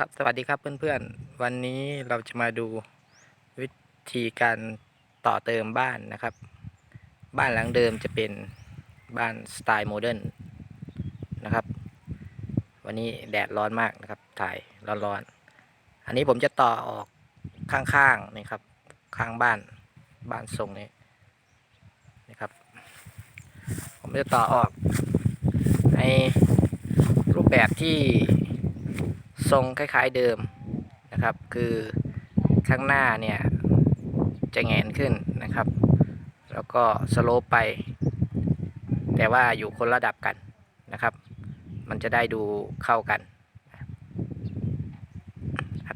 ครับสวัสดีครับเพื่อนๆ วันนี้เราจะมาดูวิธีการต่อเติมบ้านนะครับ บ้านหลังเดิมจะเป็นบ้านสไตล์โมเดิร์นนะครับ วันนี้แดดร้อนมากนะครับ ถ่ายร้อนๆ อันนี้ผมจะต่อออกข้างๆนี่ครับ ข้างบ้านบ้านทรงนี้นะครับ ผมจะต่อออกในรูปแบบที่ ทรงคล้ายๆเดิมนะครับ คือข้างหน้าเนี่ยจะแงนขึ้นนะครับ แล้วก็สโลปไป แต่ว่าอยู่คนระดับกันนะครับ มันจะได้ดูเข้ากัน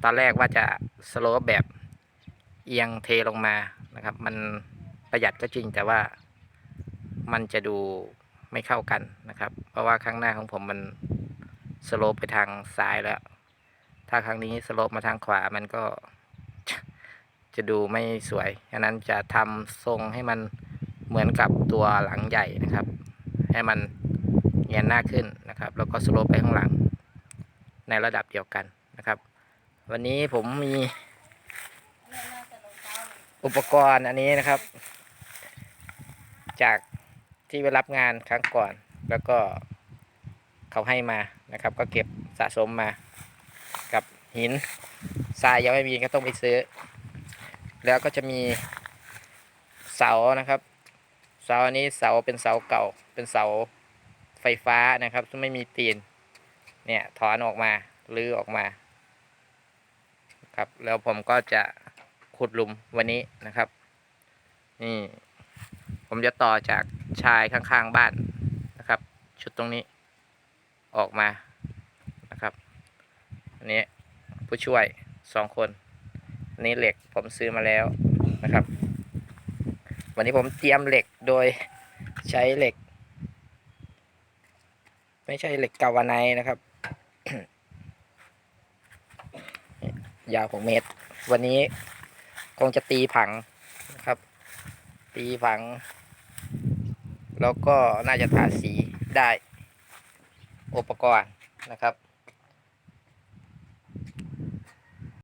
ตอนแรกว่าจะสโลปแบบเอียงเทลงมานะครับ มันประหยัดก็จริงแต่ว่ามันจะดูไม่เข้ากันนะครับ เพราะว่าข้างหน้าของผมมันสโลปไปทางซ้ายแล้ว ถ้าครั้งนี้สโลปมาทางขวามันก็จะดูไม่สวยฉะนั้นจะทำทรงให้มันเหมือนกับตัวหลังใหญ่นะครับ ให้มันเงียนหน้าขึ้นนะครับ แล้วก็สโลปไปข้างหลัง ในระดับเดียวกันนะครับ วันนี้ผมมีอุปกรณ์อันนี้นะครับ จากที่ไปรับงานครั้งก่อน แล้วก็เขาให้มานะครับ ก็เก็บสะสมมา หินทรายยังไม่มีก็ต้องไปซื้อ แล้วก็จะมีเสานะครับ เสาอันนี้เสาเป็นเสาเก่า เป็นเสาไฟฟ้านะครับ ซึ่งไม่มีตีน เนี่ยถอนออกมาลื้อออกมา ครับ แล้วผมก็จะขุดหลุมวันนี้นะครับ นี่ ผมจะต่อจากชายข้างๆบ้านนะครับ ชุดตรงนี้ออกมานะครับอันนี้ ผู้ช่วยสองคนนี้เหล็กผมซื้อมาแล้วนะครับ วันนี้ผมเตรียมเหล็กโดยใช้เหล็ก ไม่ใช่เหล็กกาวาไนนะครับ ยาวของเมตร วันนี้คงจะตีผังนะครับ ตีผัง แล้วก็น่าจะทาสีได้อุปกรณ์นะครับ